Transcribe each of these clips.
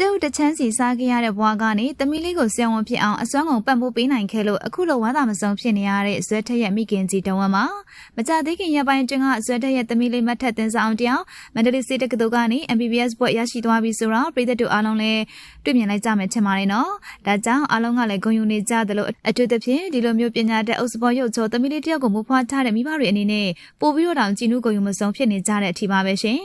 ကျုပ်တချမ်းစီစားခဲ့ရတဲ့ဘွားကနေတမီလေးကိုဆရာဝန်ဖြစ်အောင်အစွမ်းကုန်ပံ့ပိုးပေးနိုင်ခဲ့လို့အခုလိုဝမ်းသာမဆုံးဖြစ်နေရတဲ့ဇွဲထက်ရဲ့မိခင်ကြီးတဝမ်းမှာမကြသေးခင်ရက်ပိုင်းအတွင်းကဇွဲထက်ရဲ့တမီလေးမတ်ထက်တင်ဆောင်တယောက်မန္တလေးစစ်တက္ကသိုလ်ကနေ MBBS ဘွဲ့ရရှိသွားပြီဆိုတော့ပြည်သက်တို့အားလုံးလည်းတွေ့မြင်လိုက်ကြမယ်ထင်ပါတယ်နော်ဒါကြောင့်အားလုံးကလည်းဂုဏ်ယူနေကြသလိုအထူးသဖြင့်ဒီလိုမျိုးပညာတတ်အုပ်စပေါ်ရုပ်ချောတမီလေးတယောက်ကိုမူဖွားထားတဲ့မိဘတွေအနေနဲ့ပို့ပြီးတော့တောင်ကြည်နူးဂုဏ်ယူမဆုံးဖြစ်နေကြတဲ့အထီပါပဲရှင်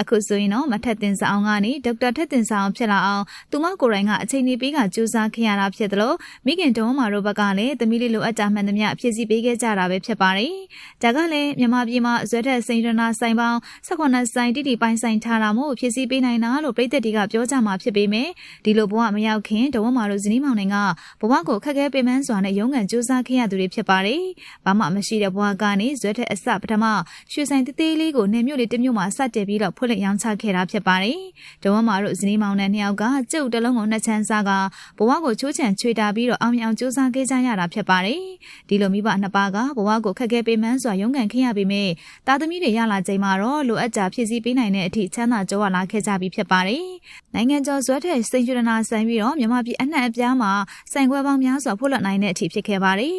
အခုဆိုရင်တော့မထက်တင်ဆောင်ကနေဒေါက်တာထက်တင်ဆောင်ဖြစ်လာအောင်သူမကိုယ်တိုင်ကအချိန်နေပေးကကြိုးစားခဲ့ရတာဖြစ်တယ်လို့မိခင်တုံးမာတို့ဘက်ကလည်းသမီးလေးလိုအပ်တာမှန်သမျှအဖြစ်စီပေးခဲ့ကြတာပဲဖြစ်ပါတယ်ဒါကလည်းမြန်မာပြည်မှာဇွဲထက်စိန်ရနာဆိုင်ပေါင်း18ဆိုင်တိတိပိုင်းဆိုင်ထားတာမို့ဖြစ်စီပေးနိုင်တာလို့ပြည်သက်တွေကပြောကြမှာဖြစ်ပေမဲ့ဒီလိုဘဝမရောက်ခင်တုံးမာတို့ဇနီးမောင်နှင်ကဘဝကိုခက်ခဲပင်ပန်းစွာနဲ့ရုန်းကန်ကြိုးစားခဲ့ရသူတွေဖြစ်ပါတယ်ဘာမှမရှိတဲ့ဘဝကနေဇွဲထက်အစပထမရွှေဆိုင်တေးသေးလေးကိုနေမြို့လေးတစ်မြို့မှာစတက်ပြီးတော့ဖွင့်လှစ်ရောင်းချခဲ့တာဖြစ်ပါတယ်တုံးမာတို့ဇနီးမောင်နှင်နှစ်ယောက်ကကျုပ်တစ်လုံးကိုနှစ်ချမ်းစားကဘဝကိုချိုးချံချွေတာပြီးတော့အောင်မြင်အောင်ကြိုးစားခဲ့ကြရတာဖြစ်ပါတယ်ဒီလိုမိဘနှစ်ပါးကဘဝကိုခက်ခဲပင်ပန်းစွာရုန်းကန်ခဲ့ရပေမဲ့သားသမီးတွေရလာချိန်မှာတော့လိုအပ်တာဖြည့်ဆည်းပေးနိုင်တဲ့အထိချမ်းသာကြွားလာခဲ့ကြပြီဖြစ်ပါတယ်နိုင်ငံကျော်ဇွဲထက်စိန်ချူရနာဆိုင်ပြီးတော့မြန်မာပြည်အနှံ့အပြားမှာဆိုင်ခွဲပေါင်းများစွာဖွင့်လှစ်နိုင်တဲ့အထိဖြစ်ခဲ့ပါတယ်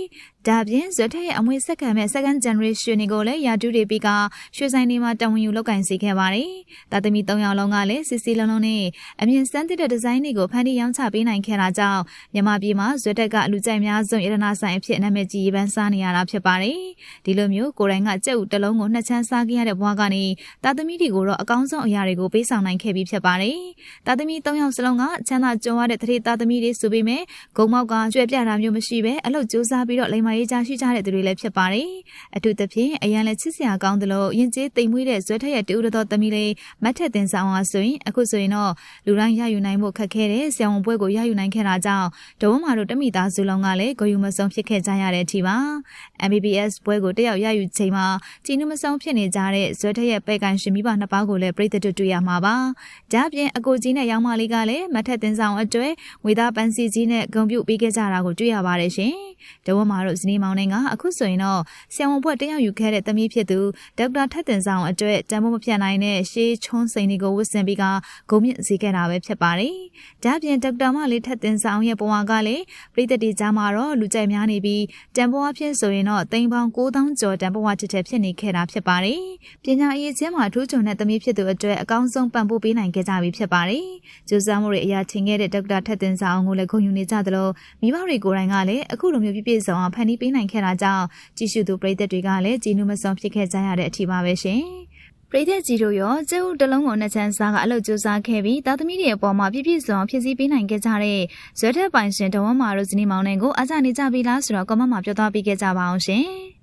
ဒါပြင်ဇွတ်ထက်ရဲ့အမွေစက္ကန့်မဲ့ second generation တွေကိုလည်းယာတူတွေပြီးကရွှေဆိုင်တွေမှာတာဝန်ယူလုပ်ကင်စေခဲ့ပါတယ်။တာသမီ၃ယောက်လုံးကလည်းစစ်စီလုံးလုံးနဲ့အမြင့်စမ်းသစ်တဲ့ဒီဇိုင်းတွေကိုဖန်တီးရောင်းချပေးနိုင်ခဲ့တာကြောင့်မြန်မာပြည်မှာဇွတ်ထက်ကလူကြိုက်များဆုံးရတနာဆိုင်အဖြစ်နာမည်ကြီးရေးပန်းစားနေရတာဖြစ်ပါတယ်။ဒီလိုမျိုးကိုယ်တိုင်ကကြက်ဥတစ်လုံးကိုနှစ်ချမ်းစားခဲ့ရတဲ့ဘွားကနေတာသမီတွေကိုတော့အကောင်းဆုံးအရာတွေကိုပေးဆောင်နိုင်ခဲ့ပြီးဖြစ်ပါတယ်။တာသမီ၃ယောက်စလုံးကချမ်းသာကြွားတဲ့တတိတာသမီတွေဆိုပေမဲ့ဂုံမောက်ကကျွဲပြတာမျိုးမရှိဘဲအလုပ်ကြိုးစားပြီးတော့လိမ္မာရေးကြရှိကြတဲ့သူတွေလည်းဖြစ်ပါတယ်။အထူးသဖြင့်အရန်လည်းချစ်စရာကောင်းသလိုရင်ကျေးတိမ်မွေးတဲ့ဇွဲထက်ရဲ့တူရတော်သမီးလေးမတ်ထက်တင်ဆောင်အောင်ဆိုရင်အခုဆိုရင်တော့လူတိုင်းရယူနိုင်ဖို့ခက်ခဲတဲ့ဆရာဝန်ပွဲကိုရယူနိုင်ခဲ့တာကြောင့်ဒဝမာတို့တမိသားစုလုံးကလည်းဂုဏ်ယူမဆုံးဖြစ်ခဲ့ကြရတဲ့အထိပါ။ MBBS ပွဲကိုတယောက်ရယူချိန်မှာကြည်နူးမဆုံးဖြစ်နေကြတဲ့ဇွဲထက်ရဲ့ပဲ့ကန်ရှင်မိဘနှစ်ပါးကိုလည်းပြည်သက်တွေ့ရမှာပါ။ဒါ့အပြင်အကိုကြီးနဲ့ရောင်မလေးကလည်းမတ်ထက်တင်ဆောင်အတွက်ဝေသားပန်းစီကြီးနဲ့ဂုံပြုတ်ပေးခဲ့ကြတာကိုတွေ့ရပါတယ်ရှင်။ဒဝမာတို့ဇနီးမောင်နှင်းကအခုဆိုရင်တော့ဆရာဝန်ဘွဲ့တရားယူခဲ့တဲ့သမီးဖြစ်သူဒေါက်တာထက်တင်ဆောင်အတွက်တံမိုးမပြတ်နိုင်တဲ့ရှေးချုံးစိန်တွေကိုဝစ်ဆင်ပြီးကဂုံမြင့်စေခဲ့တာပဲဖြစ်ပါတယ်။ဒါ့ပြင်ဒေါက်တာမလေးထက်တင်ဆောင်ရဲ့ဘဝကလည်းပြည်သက်တီကြားမှာတော့လူကြိုက်များနေပြီးတံဘဝဖြစ်ဆိုရင်တော့တိမ်ပေါင်း9000ကျော်တံဘဝချစ်တဲ့ဖြစ်နေခဲ့တာဖြစ်ပါတယ်။ပညာအရေးချင်းမှာထူးချွန်တဲ့သမီးဖြစ်သူအတွက်အကောင်းဆုံးပံ့ပိုးပေးနိုင်ခဲ့ကြပြီဖြစ်ပါတယ်။ကျူးစမ်းမှုတွေအရာချင်းခဲ့တဲ့ဒေါက်တာထက်တင်ဆောင်ကိုလည်းဂုဏ်ယူနေကြသလိုမိဘတွေကိုယ်တိုင်ကလည်းအခုလိုမျိုးပြည့်ပြည့်စုံအောင်ဖန်တီးပေးနိုင်ခဲ့တာကြောင့်ကြည့်ရှုသူပရိသတ်တွေကလည်းကြည်နူးမစွန်ဖြစ်ခဲ့ကြရတဲ့အထီးပါပဲရှင်။ ပရိသတ်ကြီးတို့ရောကျုပ်တလုံးကိုနှစ်ချမ်းစားကအလုပ်ကြိုးစားခဲ့ပြီးသားသမီးတွေအပေါ်မှာပြည့်ပြည့်စုံဖြစ်စည်းပေးနိုင်ခဲ့ကြတဲ့ဇွဲထက်ပိုင်ရှင်တဝမ်းမာတို့ဇနီးမောင်နှံကိုအားကြနေကြပြီလားဆိုတော့ကွန်မန့်မှာပြောသွားပေးခဲ့ကြပါအောင်ရှင်။